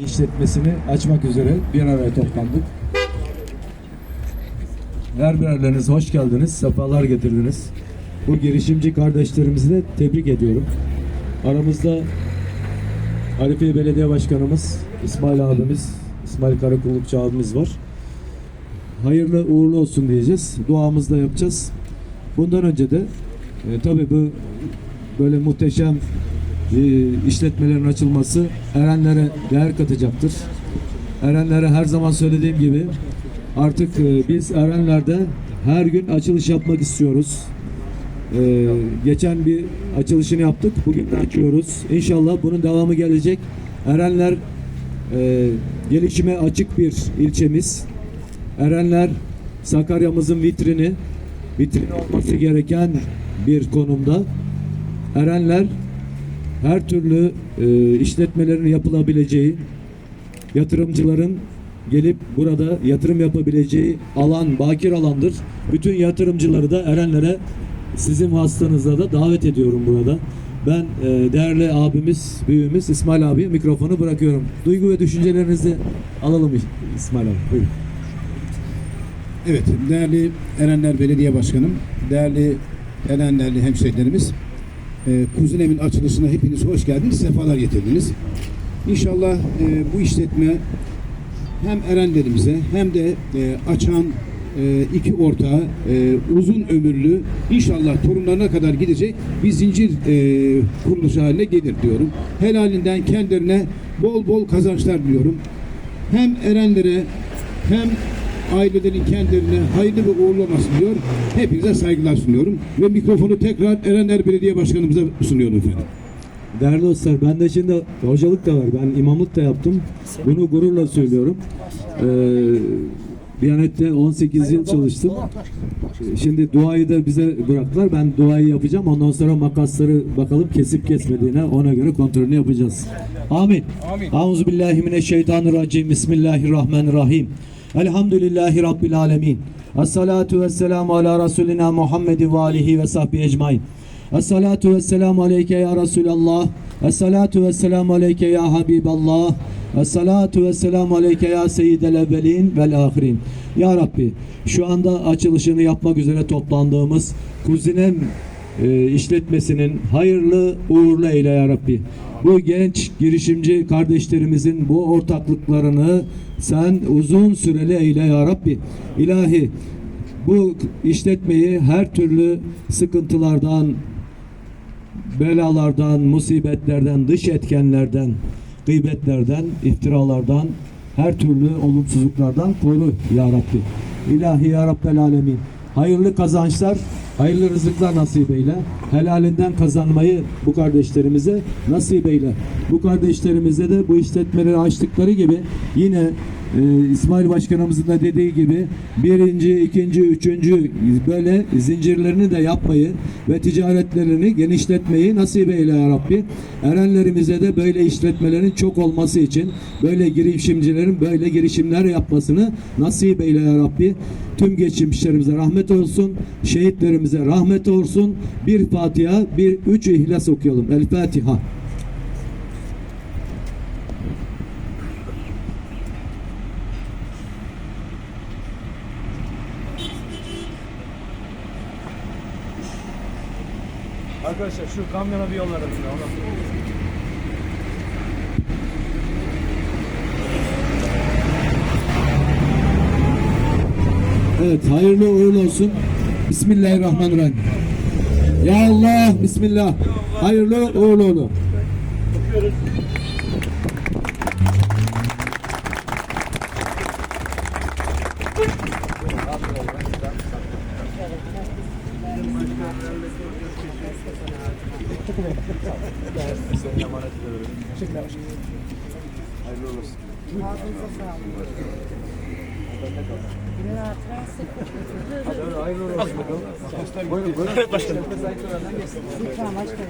işletmesini açmak üzere bir araya toplandık. Her birerleriniz hoş geldiniz, sefalar getirdiniz. Bu girişimci kardeşlerimizi de tebrik ediyorum. Aramızda Arifiye Belediye Başkanımız, İsmail abimiz, İsmail Karakullukçu abimiz var. Hayırlı uğurlu olsun diyeceğiz. Duamızı da yapacağız. Bundan önce de e, tabii bu böyle muhteşem işletmelerin açılması erenlere değer katacaktır. Erenlere her zaman söylediğim gibi artık e, biz Erenler'de her gün açılış yapmak istiyoruz. E, geçen bir açılışını yaptık. Bugün de açıyoruz. İnşallah bunun devamı gelecek. Erenler e, gelişime açık bir ilçemiz. Erenler Sakarya'mızın vitrini, vitrin olması gereken bir konumda. Erenler her türlü e, işletmelerin yapılabileceği, yatırımcıların gelip burada yatırım yapabileceği alan, bakir alandır. Bütün yatırımcıları da Erenlere sizin vasıtanızla da davet ediyorum burada. Ben e, değerli abimiz, büyüğümüz İsmail abiye mikrofonu bırakıyorum. Duygu ve düşüncelerinizi alalım İsmail abi. Buyurun. Evet, değerli Erenler Belediye Başkanım, değerli Erenlerli hemşehrilerimiz, e, Kuzunem'in açılışına hepiniz hoş geldiniz, sefalar getirdiniz. İnşallah e, bu işletme hem Erenlerimize hem de e, açan e, iki ortağı e, uzun ömürlü, inşallah torunlarına kadar gidecek bir zincir e, kuruluşu haline gelir diyorum. Helalinden kendilerine bol bol kazançlar diliyorum. Hem Erenlere hem ailelerin kendilerine hayırlı ve uğurlu diliyor. Hepinize saygılar sunuyorum. Ve mikrofonu tekrar Erenler Belediye Başkanımıza sunuyorum efendim. Değerli dostlar ben de şimdi hocalık da var. Ben imamlık da yaptım. Bunu gururla söylüyorum. Ee, Diyanet'te 18 yıl çalıştım. Şimdi duayı da bize bıraktılar. Ben duayı yapacağım. Ondan sonra makasları bakalım kesip kesmediğine ona göre kontrolünü yapacağız. Amin. Amin. Euzubillahimineşşeytanirracim. Bismillahirrahmanirrahim. Elhamdülillahi Rabbil alemin. Esselatu vesselamu ala Resulina Muhammed ve alihi ve sahbihi ecmain. Esselatu vesselamu aleyke ya Resulallah. Esselatu vesselamu aleyke ya Habiballah. Esselatu vesselamu aleyke ya Seyyidel evvelin vel ahirin. Ya Rabbi şu anda açılışını yapmak üzere toplandığımız Kuzinem e, işletmesinin hayırlı uğurlu eyle ya Rabbi. Bu genç girişimci kardeşlerimizin bu ortaklıklarını sen uzun süreli eyle ya Rabbi. İlahi bu işletmeyi her türlü sıkıntılardan, belalardan, musibetlerden, dış etkenlerden, gıybetlerden, iftiralardan, her türlü olumsuzluklardan koru ya Rabbi. İlahi ya Rabbel Alemin. Hayırlı kazançlar, hayırlı rızıklar nasip eyle. Helalinden kazanmayı bu kardeşlerimize nasip eyle. Bu kardeşlerimize de bu işletmeleri açtıkları gibi yine e, İsmail Başkanımızın da dediği gibi birinci, ikinci, üçüncü böyle zincirlerini de yapmayı ve ticaretlerini genişletmeyi nasip eyle ya Rabbi. Erenlerimize de böyle işletmelerin çok olması için böyle girişimcilerin böyle girişimler yapmasını nasip eyle ya Rabbi. Tüm geçmişlerimize rahmet olsun. Şehitlerimize rahmet olsun. Bir Fatiha, bir üç İhlas okuyalım. El Fatiha. Arkadaşlar şu kamyona bir yollara bir ona. Evet, hayırlı uğurlu olsun. Bismillahirrahmanirrahim. Ya Allah, Bismillah. Hayırlı uğurlu olsun. Senin emanet ediyorum. Hayırlı olsun. Hadi öyle hayırlı olsun bakalım. Buyurun buyurun. Evet başkanım. Lütfen başkanım.